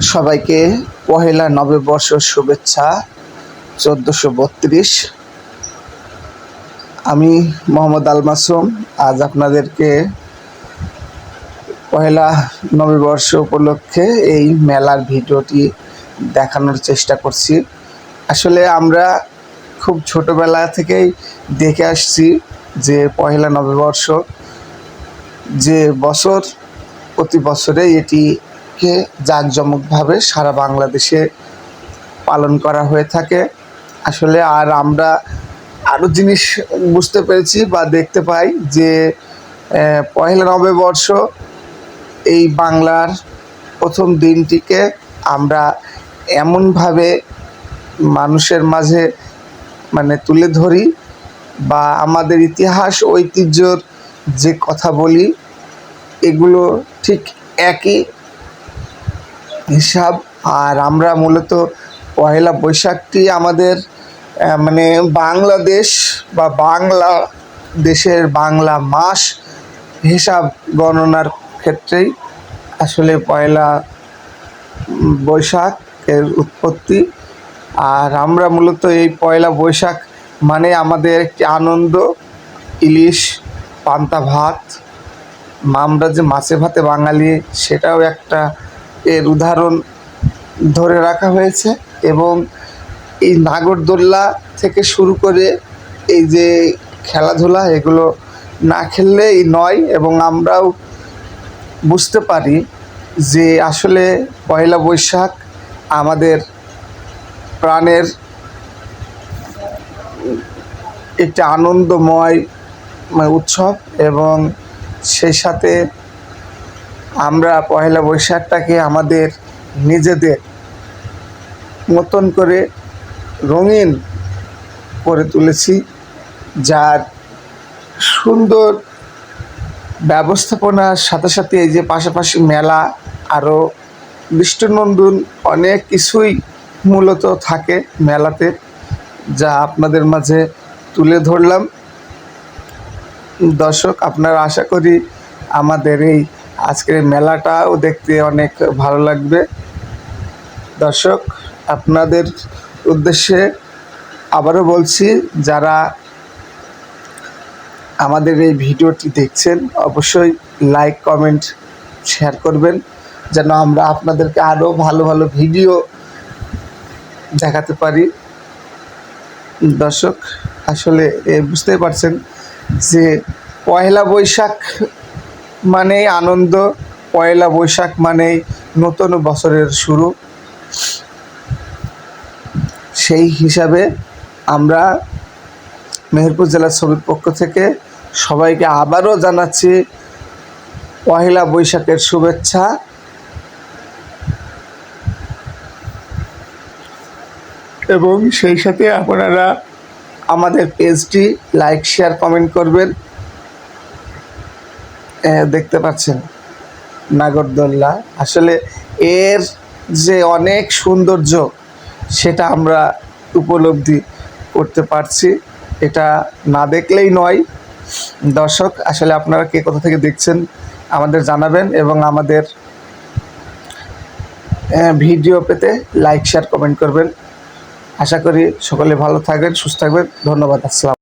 সবাইকে পহেলা নববর্ষ শুভেচ্ছা চোদ্দোশো বত্রিশ। আমি মোহাম্মদ আল মাসুম। আজ আপনাদেরকে পহেলা নববর্ষ উপলক্ষে এই মেলার ভিডিওটি দেখানোর চেষ্টা করছি। আসলে আমরা খুব ছোটোবেলা থেকেই দেখে আসছি যে পহেলা নববর্ষ যে বছর, প্রতি বছরে এটিকে জাঁকজমকভাবে সারা বাংলাদেশে পালন করা হয়ে থাকে। আসলে আর আমরা আরও জিনিস বুঝতে পেরেছি বা দেখতে পাই যে পহেলা নববর্ষ এই বাংলার প্রথম দিনটিকে আমরা এমনভাবে মানুষের মাঝে মানে তুলে ধরি বা আমাদের ইতিহাস, ঐতিহ্যর যে কথা বলি, এগুলো ঠিক একই হিসাব আর আমরা মূলত পয়লা বৈশাখটি আমাদের মানে বাংলাদেশ বা বাংলা দেশের বাংলা মাস হিসাব গণনার ক্ষেত্রেই আসলে পয়লা উম, বৈশাখ এর উৎপত্তি। আর আমরা মূলত এই পয়লা বৈশাখ মানে আমাদের একটি আনন্দ ইলিশ পান্তা ভাত আমরা যে মাছে ভাতে বাঙালি সেটাও একটা এর উদাহরণ ধরে রাখা হয়েছে এবং এই নাগরদোল্লা থেকে শুরু করে এই যে খেলাধুলা, এগুলো না খেললেই নয় এবং আমরাও বুঝতে পারি যে আসলে পয়লা বৈশাখ আমাদের প্রাণের একটি আনন্দময় উৎসব এবং সেই সাথে আমরা পয়লা বৈশাখটাকে আমাদের নিজেদের মতন করে রঙিন করে তুলেছি, যার সুন্দর ব্যবস্থাপনার সাথে সাথে এই যে পাশাপাশি মেলা আরও দৃষ্টিনন্দন অনেক কিছুই মূলত থাকে মেলাতে, যা আপনাদের মাঝে তুলে ধরলাম। দর্শক, আপনারা আশা করি আমাদের এই আজকের মেলাটাও দেখতে অনেক ভালো লাগবে। দর্শক, আপনাদের উদ্দেশ্যে আবারও বলছি, যারা আমাদের এই ভিডিওটি দেখছেন, অবশ্যই লাইক কমেন্ট শেয়ার করবেন, যেন আমরা আপনাদেরকে আরও ভালো ভালো ভিডিও দেখাতে পারি। দর্শক, আসলে এ বুঝতেই পারছেন যে পয়লা বৈশাখ মানেই আনন্দ, পয়লা বৈশাখ মানেই নতুন বছরের শুরু। সেই হিসাবে আমরা মেহেরপুর জেলার ছবির পক্ষ থেকে সবাইকে আবারও জানাচ্ছি পহেলা বৈশাখের শুভেচ্ছা। এবং সেই সাথে আপনারা আমাদের পেজটি লাইক, শেয়ার, কমেন্ট করবেন। দেখতে পাচ্ছেন নাগরদোল্লা। আসলে এর যে অনেক সৌন্দর্য, সেটা আমরা উপলব্ধি করতে পারছি। এটা না দেখলেই নয়। দর্শক, আসলে আপনারা কে কোথা থেকে দেখছেন আমাদের জানাবেন এবং আমাদের ভিডিও পেতে লাইক, শেয়ার, কমেন্ট করবেন। আশা করি সকলে ভালো থাকবেন, সুস্থ থাকবেন। ধন্যবাদ, আসসালাম।